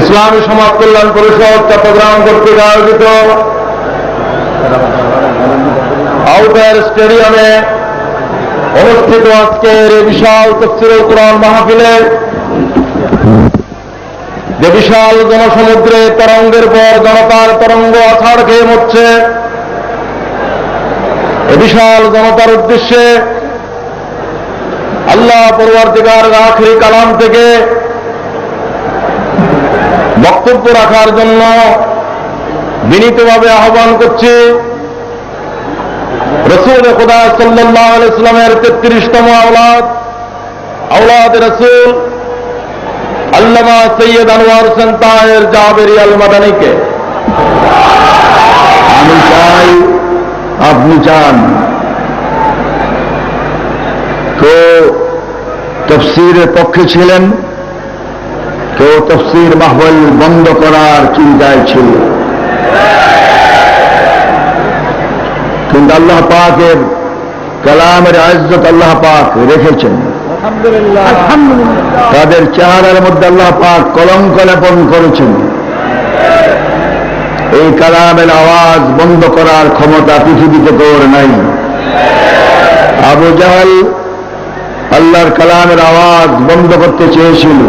ইসলামী সমাজ কল্যাণ পরিষদ চট্টগ্রাম কর্তৃক আয়োজিত আউটার স্টেডিয়ামে অনুষ্ঠিত আজকের এই বিশাল তফসিরুল কোরআন মাহফিলে যে বিশাল জনসমুদ্রে তরঙ্গের পর জনতার তরঙ্গ আছাড় খেয়ে মরছে, এ বিশাল জনতার উদ্দেশ্যে আল্লাহ পরবর্তীকার আখরি কালাম থেকে বক্তব্য রাখার জন্য বিনীতভাবে আহ্বান করছি। রসুল খুদা সাল্লাহ ইসলামের তেত্রিশতম আওলাদ আওলাদ রসুল আল্লামা সৈয়দ আনোয়ার হোসেন তাহের জাবেরি আল মাদানিকে আমি চাই আপনি চান। তো তফসিরের পক্ষে ছিলেন কেউ তফসির মাহবল বন্ধ করার চিন্তায় ছিল। কিন্তু আল্লাহ পাকের কালামের আজ্জত আল্লাহ পাক রেখেছেন। তাদের চেহারার মধ্যে আল্লাহ পাক কলঙ্ক লেপন করেছেন। এই কালামের আওয়াজ বন্ধ করার ক্ষমতা পৃথিবীতে তোর নাই। আবু জাহাল আল্লাহর কালামের আওয়াজ বন্ধ করতে চেয়েছিল।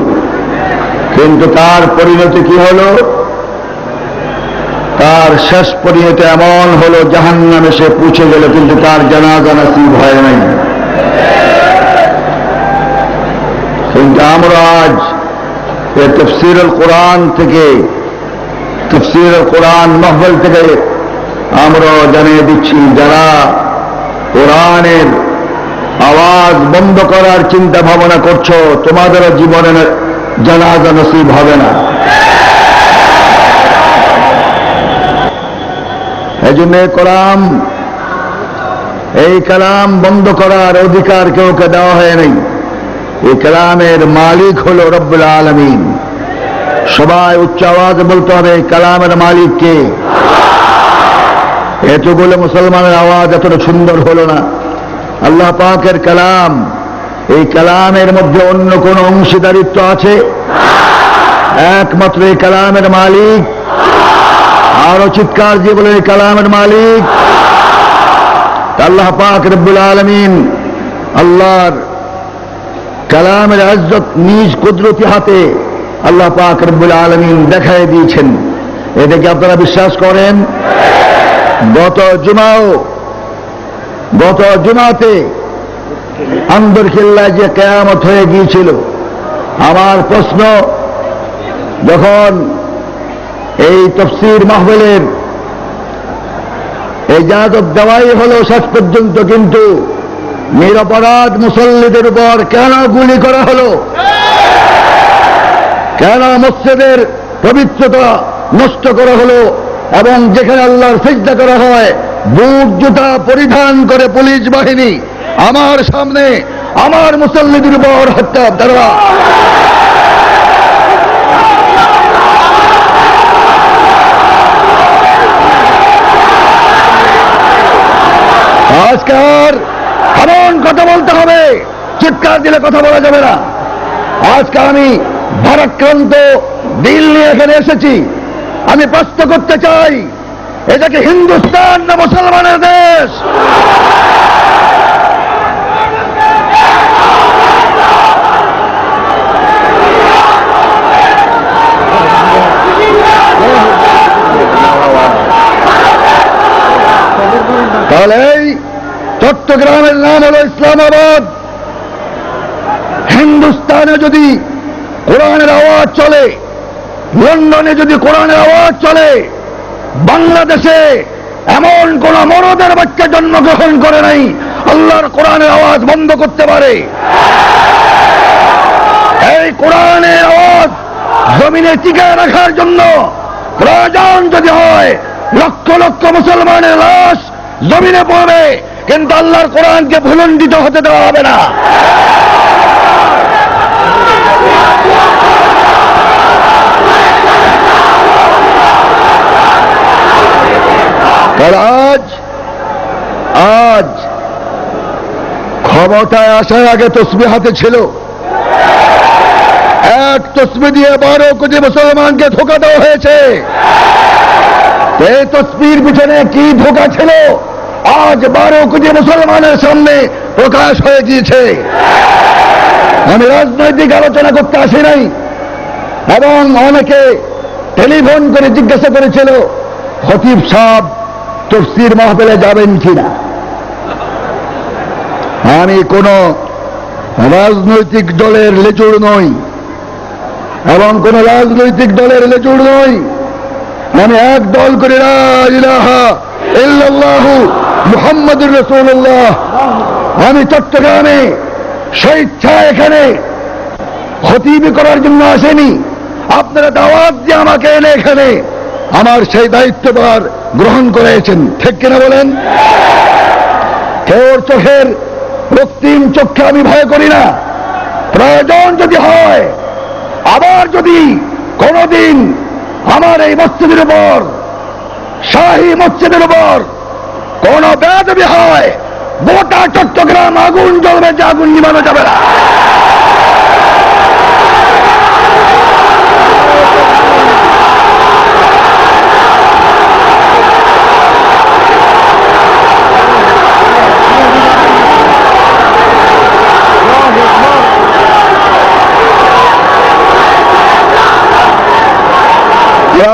কিন্তু তার পরিণতি কি হলো? তার শেষ পরিণতি এমন হলো জাহান নামে সে পুছে গেল, কিন্তু তার জানাজা নাসিব হয় নাই। কিন্তু আমরা আজ তফসিরুল কোরআন থেকে তফসির কোরআন মহবল থেকে আমরা জানিয়ে দিচ্ছি, যারা কোরআনের আওয়াজ বন্ধ করার চিন্তা ভাবনা করছ তোমাদের জীবনে জানাজা নসিব হবে না। এই জন্য কোরআন, এই কালাম বন্ধ করার অধিকার কেউ কে দেওয়া হয় নাই। এই কালামের মালিক হল রব্বুল আলমিন। সবাই উচ্চ আওয়াজে বলতে হবে কালামের মালিক কে? এতগুলো মুসলমানের আওয়াজ এতটা সুন্দর হল না। আল্লাহ পাকের কালাম এই কালামের মধ্যে অন্য কোন অংশীদারিত্ব আছে? একমাত্র এই কালামের মালিক। আরও চিৎকার দিয়ে বলে এই কালামের মালিক। আল্লাহ পাক রব্বুল আলমিন আল্লাহর কালামের আজত নিজ কুদরতি হাতে আল্লাহ পাক রব্বুল আলমিন দেখাই দিয়েছেন। এটাকে আপনারা বিশ্বাস করেন? গত জুমাও, গত জুমাতে আন্দরখিল্লায় যে কেয়ামত হয়ে গিয়েছিল, আমার প্রশ্ন, যখন এই তফসির মাহবলের এই জাদব দেওয়াই হলো শেষ পর্যন্ত, কিন্তু নিরপরাধ মুসল্লিদের উপর কেন গুলি করা হলো? কেন মসজিদের পবিত্রতা নষ্ট করা হলো এবং যেখানে আল্লাহর চেষ্টা করা হয়, বুট জুতা পরিধান করে পুলিশ বাহিনী আমার সামনে আমার মুসল্লিদের উপর হত্যা তারা আজকার এমন কথা বলতে হবে, চিৎকার দিলে কথা বলা যাবে না। আজকে আমি ভারাক্রান্ত দিল নিয়ে এখানে এসেছি। আমি প্রশ্ন করতে চাই, এটাকে হিন্দুস্তান না মুসলমানের দেশ? চট্টগ্রামের নাম হলো ইসলামাবাদ। হিন্দুস্তানে যদি কোরআনের আওয়াজ চলে, লন্ডনে যদি কোরআনের আওয়াজ চলে, বাংলাদেশে এমন কোন মরদের বাচ্চা জন্মগ্রহণ করে নাই, আল্লাহর কোরআনের আওয়াজ বন্ধ করতে পারে। এই কোরআনের আওয়াজ জমিনে টিকে রাখার জন্য প্রয়োজন যদি হয়, লক্ষ লক্ষ মুসলমানের লাশ জমিনে পড়বে। কিন্তু আল্লাহর কোরআনকে ভুলন্ডিত হতে দেওয়া হবে না। আজ আজ ক্ষমতায় আসার আগে তসবি হাতে ছিল। এক তসবি দিয়ে বারো কোটি মুসলমানকে ধোকা দেওয়া হয়েছে। এই তসবির পিছনে কি ধোকা ছিল? আজ বারো কোটি মুসলমানের সামনে প্রকাশ হয়ে গিয়েছে। আমি রাজনৈতিক আলোচনা করতে আসি নাই, এবং অনেকে টেলিফোন করে জিজ্ঞাসা করেছিল হতিব সাহ তফসির মাহফিলে যাবেন কিনা? আমি কোন রাজনৈতিক দলের লেজুর নই, এবং কোন রাজনৈতিক দলের লেজুর নই। আমি এক দল করে ইল্লাল্লাহু মুহাম্মদুর রসুল্লাহ আমি চট্টগ্রামে স্বেচ্ছা এখানে খতিবি করার জন্য আসেনি। আপনারা দাওয়াত দিয়ে আমাকে এনে এখানে আমার সেই দায়িত্বভার গ্রহণ করেছেন। ঠিক কিনা বলেন? কেউ চোখের রক্তিম চোখকে আমি ভয় করি না। প্রয়োজন যদি হয়, আবার যদি কোনদিন আমার এই মসজিদের উপর, শাহী মসজিদের উপর কোন বেদবি হয়, গোটা চট্টগ্রাম আগুন জ্বলবে যে আগুন নিবানো যাবে না।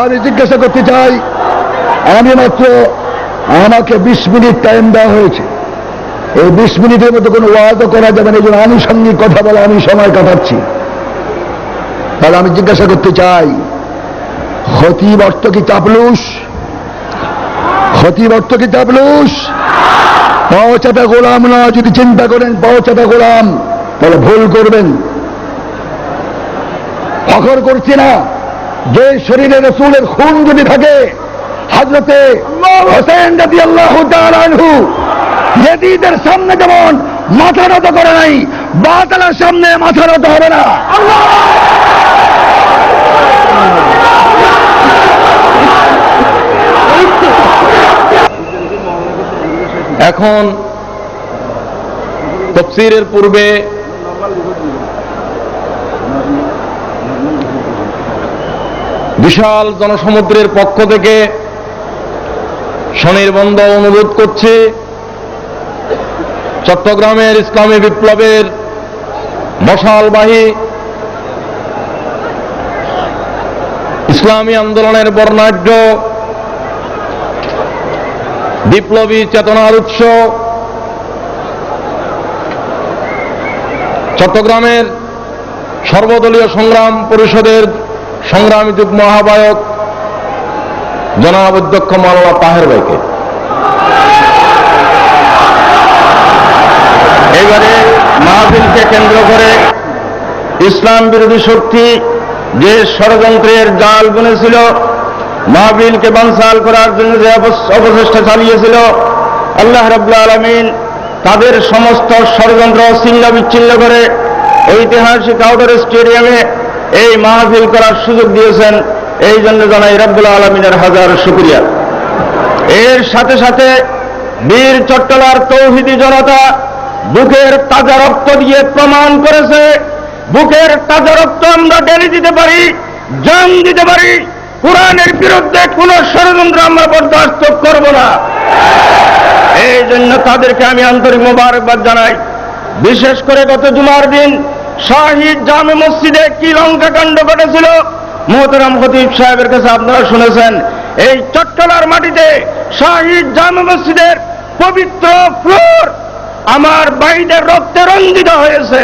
আমি জিজ্ঞাসা করতে চাই আমি মাত্র আমাকে বিশ মিনিট টাইম দেওয়া হয়েছে। এই বিশ মিনিটের মধ্যে কোনো ওয়াদও করা যাবে না, এই জন্য আনুষঙ্গিক কথা বলে আমি সময় কাটাচ্ছি। তাহলে আমি জিজ্ঞাসা করতে চাই, খতিব অর্থ কি চাপলুস? খতিব অর্থ কি চাপলুস? পাওচাটা গোলাম না, যদি চিন্তা করেন পাওচাটা গোলাম, তাহলে ভুল করবেন। ফখর করছি না, যে শরীরে রসুলের খুন যদি থাকে হাজরতে হোসেন রাদি আল্লাহ আনহু ইয়েদিদের সামনে যেমন মাথা নত করে নাই বাতালার সামনে মাথা নত হবে না। এখন তফসিরের পূর্বে বিশাল জনসমুদ্রের পক্ষ থেকে স্বনির্বন্ধ অনুরোধ করছি। চট্টগ্রামের ইসলামী বিপ্লবের মশালবাহী ইসলামী আন্দোলনের বর্ণাঢ্য বিপ্লবী চেতনার উৎস চট্টগ্রামের সর্বদলীয় সংগ্রাম পরিষদের সংগ্রামী যুগ্ম আহ্বায়ক জনাব অধ্যক্ষ মাওলানা তাহের ভাইকে। এবারে মাহফিলকে কেন্দ্র করে ইসলাম বিরোধী শক্তি যে ষড়যন্ত্রের জাল বুনেছিল, মাহফিলকে বানসাল করার জন্য যে অপচেষ্টা চালিয়েছিল, আল্লাহ রব্লা আলমিন তাদের সমস্ত ষড়যন্ত্র ছিন্ন বিচ্ছিন্ন করে ঐতিহাসিক আউটডোর স্টেডিয়ামে এই মাহফিল করার সুযোগ দিয়েছেন। এই জন্য জানাই রব্বুল আলমিনের হাজার শুক্রিয়া। এর সাথে সাথে বীর চট্টলার তৌহিদি জনতা বুকের তাজা রক্ত দিয়ে প্রমাণ করেছে। বুকের তাজা রক্ত আমরা ডেলি দিতে পারি, জান দিতে পারি। কোরআনের বিরুদ্ধে কোন ষড়যন্ত্র আমরা বরদাস্ত করব না। এই জন্য তাদেরকে আমি আন্তরিক মোবারকবাদ জানাই। বিশেষ করে গত জুমার দিন শাহিদ জামে মসজিদে কি লঙ্কাকাণ্ড ঘটেছিল মোহতরাম খতিব সাহেবের কাছে আপনারা শুনেছেন, এই চট্টলার মাটিতে শাহিদ জামে মসজিদের পবিত্র ফ্লোর আমার বাইদের রক্তে রঞ্জিত হয়েছে।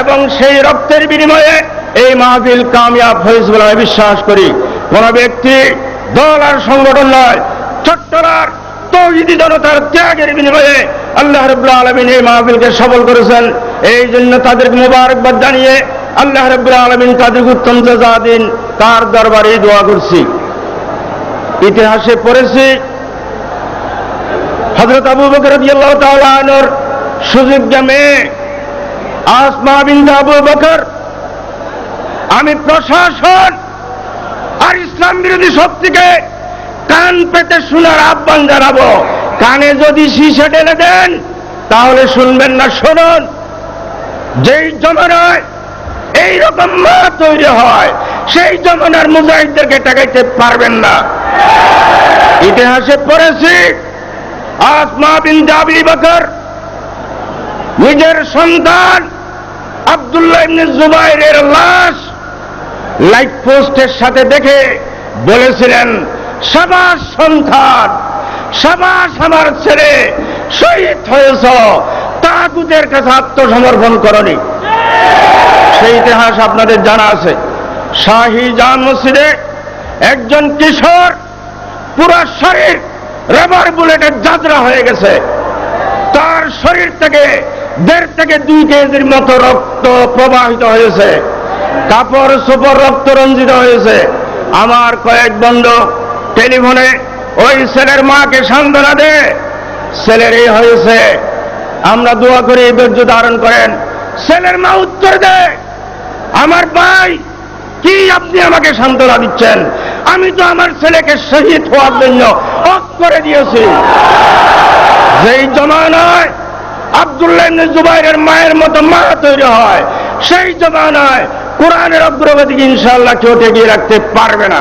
এবং সেই রক্তের বিনিময়ে এই মাহফিল কামিয়াব হয়েছে বলে আমি বিশ্বাস করি। কোন ব্যক্তি, দল আর সংগঠন নয়, চট্টলার তৌহিদি জনতার ত্যাগের বিনিময়ে আল্লাহ রব্লা আলমিন এই মাহফিলকে সফল করেছেন। এই জন্য তাদেরকে মোবারকবাদ জানিয়ে আল্লাহ রব্লা আলমিন তাদেরকে উত্তম যা দিন, তার দরবারে দোয়া করছি। ইতিহাসে পড়েছি হজরত আবু বকর আনহর সুযোগ্য মেয়ে আসমা বিনতে আবু বকর, আমি প্রশাসন আর ইসলাম বিরোধী শক্তিকে কান পেতে শোনার আহ্বান জানাব। কানে যদি শীষে ঢেলে দেন, তাহলে শুনবেন না, শুনুন। যেই জমানায় এই রকম মা তৈরি হয়, সেই জমানার মুজাহিদদেরকে টাকাইতে পারবেন না। ইতিহাসে পড়েছি, আসমা বিন জাবি বকর, নিজের সন্তান আব্দুল্লাহ ইবনে জুবাইরের লাশ লাইট পোস্টের সাথে দেখে বলেছিলেন সাবাস সন্তান সাবাস আমার ছেলে শহীদ হয়েছ তাগুদের কাছে আত্মসমর্পণ করনি। সেই ইতিহাস আপনাদের জানা আছে। শাহী জান মসজিদে একজন কিশোর পুরো শরীর রাবার বুলেটের যাত্রা হয়ে গেছে। তার শরীর থেকে দেড় থেকে দুই কেজির মতো রক্ত প্রবাহিত হয়েছে। কাপড় সুপর রক্ত রঞ্জিত হয়েছে। আমার কয়েক বন্ধু টেলিফোনে ওই ছেলের মাকে সান্ত্বনা দে ছেলের এই হয়েছে। আমরা দোয়া করে এই ধৈর্য ধারণ করেন। ছেলের মা উত্তর দেয়, আমার ভাই, কি আপনি আমাকে সান্ত্বনা দিচ্ছেন? আমি তো আমার ছেলেকে শহীদ হওয়ার জন্য অফ করে দিয়েছি। যেই জমানায় আব্দুল্লাহ জুবাইরের মায়ের মতো মা তৈরি হয়, সেই জমানায় কোরআনের অগ্রগতি ইনশাআল্লাহ কেউ ঠেকিয়ে রাখতে পারবে না।